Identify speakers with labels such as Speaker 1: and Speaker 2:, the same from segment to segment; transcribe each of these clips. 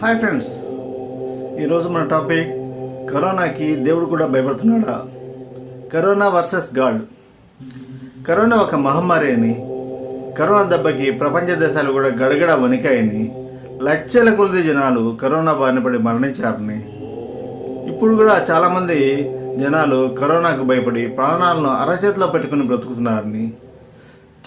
Speaker 1: Hi friends ఈరోజు మన topic కరోనాకి దేవుడు కూడా భయపడుతున్నాడా? Corona versus god. కరోనా ఒక మహమ్మారి అని కరోనా దెబ్బకి ప్రపంచ దేశాలు కూడా గడగడ వణికాయని లక్షల కొలది జనాలు కరోనా బారిన పడి మరణించారని. ఇప్పుడు కూడా చాలామంది జనాలు కరోనాకు భయపడి ప్రాణాలను అరచేతిలో పెట్టుకుని బ్రతుకుతున్నారని.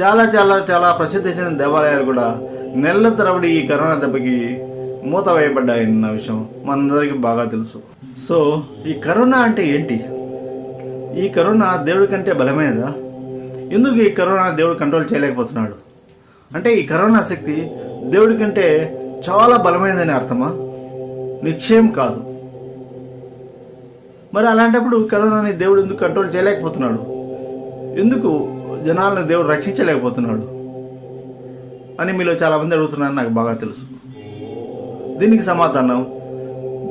Speaker 1: చాలా చాలా చాలా ప్రసిద్ధి చెందిన దేవాలయాలు కూడా నెలల తరబడి ఈ కరోనా దెబ్బకి మూత వేయబడ్డాయన్న విషయం మనందరికీ బాగా తెలుసు. సో ఈ కరోనా అంటే ఏంటి? ఈ కరోనా దేవుడి కంటే బలమైనదా? ఎందుకు ఈ కరోనా దేవుడు కంట్రోల్ చేయలేకపోతున్నాడు? అంటే ఈ కరోనా శక్తి దేవుడి కంటే చాలా బలమైనదని అర్థమా? నిశ్చయం కాదు. మరి అలాంటప్పుడు కరోనాని దేవుడు ఎందుకు కంట్రోల్ చేయలేకపోతున్నాడు? ఎందుకు జనాలను దేవుడు రక్షించలేకపోతున్నాడు? అని మీలో చాలామంది అడుగుతున్నారని నాకు బాగా తెలుసు. దీనికి సమాధానం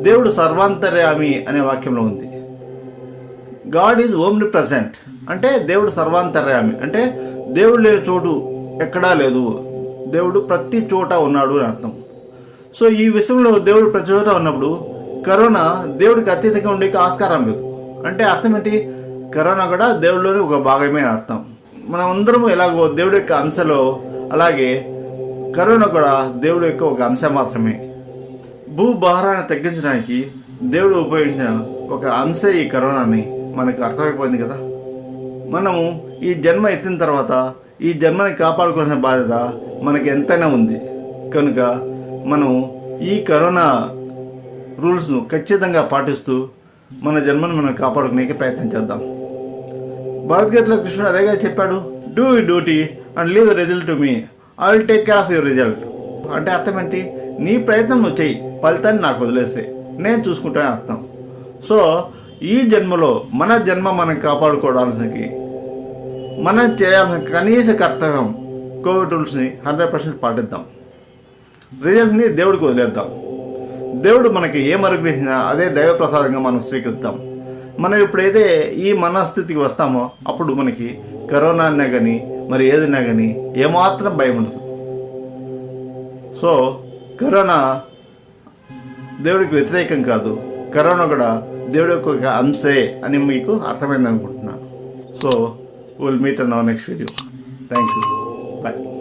Speaker 1: దేవుడు సర్వాంతర్యామి అనే వాక్యంలో ఉంది. గాడ్ ఈజ్ ఓమ్ని ప్రజెంట్ అంటే దేవుడు సర్వాంతర్యామి. అంటే దేవుడు లేని చోటు ఎక్కడా లేదు. దేవుడు ప్రతి చోట ఉన్నాడు అని అర్థం. సో ఈ విషయంలో దేవుడు ప్రతి చోట ఉన్నప్పుడు కరోనా దేవుడికి అత్యధికంగా ఉండే ఆస్కారం లేదు. అంటే అర్థం ఏంటి? కరోనా కూడా దేవుడిలోని ఒక భాగమే అని అర్థం. మనం అందరం ఎలాగో దేవుడి యొక్క అంశలో అలాగే కరోనా కూడా దేవుడు యొక్క ఒక అంశం మాత్రమే. భూభారాన్ని తగ్గించడానికి దేవుడు ఉపయోగించిన ఒక అంశం ఈ కరోనాని మనకు అర్థమైపోయింది కదా? మనము ఈ జన్మ ఎత్తిన తర్వాత ఈ జన్మని కాపాడుకోవాల్సిన బాధ్యత మనకి ఎంతైనా ఉంది. కనుక మనం ఈ కరోనా రూల్స్ను ఖచ్చితంగా పాటిస్తూ మన జన్మను మనం కాపాడుకునే ప్రయత్నం చేద్దాం. భగవద్గీతలో కృష్ణుడు అదేగా చెప్పాడు? డూ ఈ duty and leave the result to me I will take care of your result అంటే అర్థం ఏంటి? నీ ప్రయత్నం నువ్వు చెయ్యి. ఫలితాన్ని నాకు వదిలేస్తే నేను చూసుకుంటానని అర్థం. సో ఈ జన్మలో మన జన్మ మనం కాపాడుకోవడానికి మనం చేయాల్సిన కనీస కర్తవ్యం కోవిడ్ రూల్స్ని హండ్రెడ్ పర్సెంట్ పాటిద్దాం. రిజల్ట్ని దేవుడికి వదిలేద్దాం. దేవుడు మనకి ఏం అనుగ్రహించినా అదే దైవ ప్రసాదంగా మనం స్వీకరిద్దాం. మనం ఎప్పుడైతే ఈ మనస్థితికి వస్తామో అప్పుడు మనకి కరోనా అన్నా కానీ మరి ఏదైనా కానీ ఏమాత్రం భయం ఉండదు. సో కరోనా దేవుడికి వ్యతిరేకం కాదు. కరోనా కూడా దేవుడి యొక్క ఒక అంశే అని మీకు అర్థమైంది అనుకుంటున్నాను so will meet on our next video thank you bye